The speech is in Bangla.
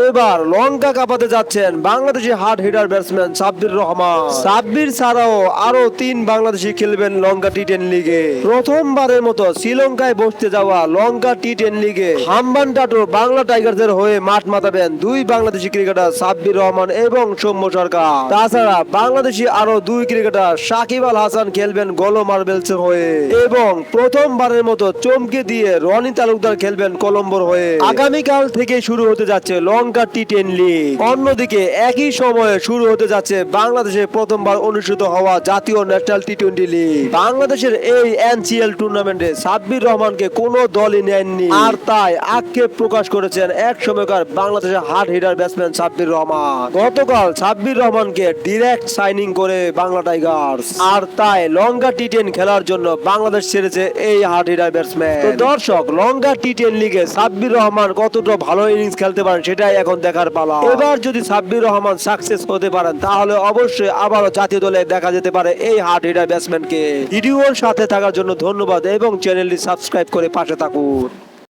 এবার লঙ্কা কাঁপাতে যাচ্ছেন Bangladeshi hard hitter batsman Sabbir Rahman. Sabbir ছাড়াও আরও তিন বাংলাদেশি খেলবেন লঙ্কা টি টেন লিগে। প্রথমবারের মতো শ্রীলঙ্কায় বসতে যাওয়া লঙ্কা টি টেন লিগে হাম্বান টাটুর বাংলা টাইগারদের হয়ে মাঠ মাতাবেন দুই বাংলাদেশি ক্রিকেটার সাব্বির রহমান এবং সৌম্য সরকার। তাছাড়া বাংলাদেশি আরও দুই ক্রিকেটার সাকিব আল হাসান খেলবেন গোলো মার্বেলসের হয়ে। এবং প্রথমবারের মতো চমকে দিয়ে রনি তালুকদার খেলবেন কলম্বোর হয়ে। আগামীকাল থেকে শুরু হতে যাচ্ছে লঙ্কা টি টেন লিগ অন্যদিকে একই সময়ে শুরু হতে যাচ্ছে বাংলাদেশে প্রথমবার অনুষ্ঠিত হওয়া জাতীয় ন্যাশনাল টি টোয়েন্টি লিগ বাংলাদেশের এই এনসিএল টুর্নামেন্টে সাব্বির রহমানকে কোনো দলই নেননি আর তাই আক্ষেপ প্রকাশ করেছেন এক সময়কার বাংলাদেশের hard hitter batsman Sabbir Rahman. গতকাল সাব্বির রহমানকে ডিরেক্ট সাইনিং করে বাংলা টাইগার্স আর তাই লঙ্কা টি টেন খেলার জন্য বাংলাদেশ ছেড়েছে এই হার্ড হিটার ব্যাটসম্যান দর্শক, লঙ্কা টি টেন লিগে সাব্বির রহমান কতটা ভালো ইনিংস খেলতে পারেন সেটাই এখন দেখার পালা। এবার যদি সাব্বির রহমান সাকসেস হতে পারেন, তাহলে অবশ্যই আবারও জাতীয় দলে দেখা যেতে পারে এই হার্ট হিটার ব্যাটসম্যানকে ভিডিওর সাথে থাকার জন্য ধন্যবাদ এবং চ্যানেলটি সাবস্ক্রাইব করে পাশে থাকুন।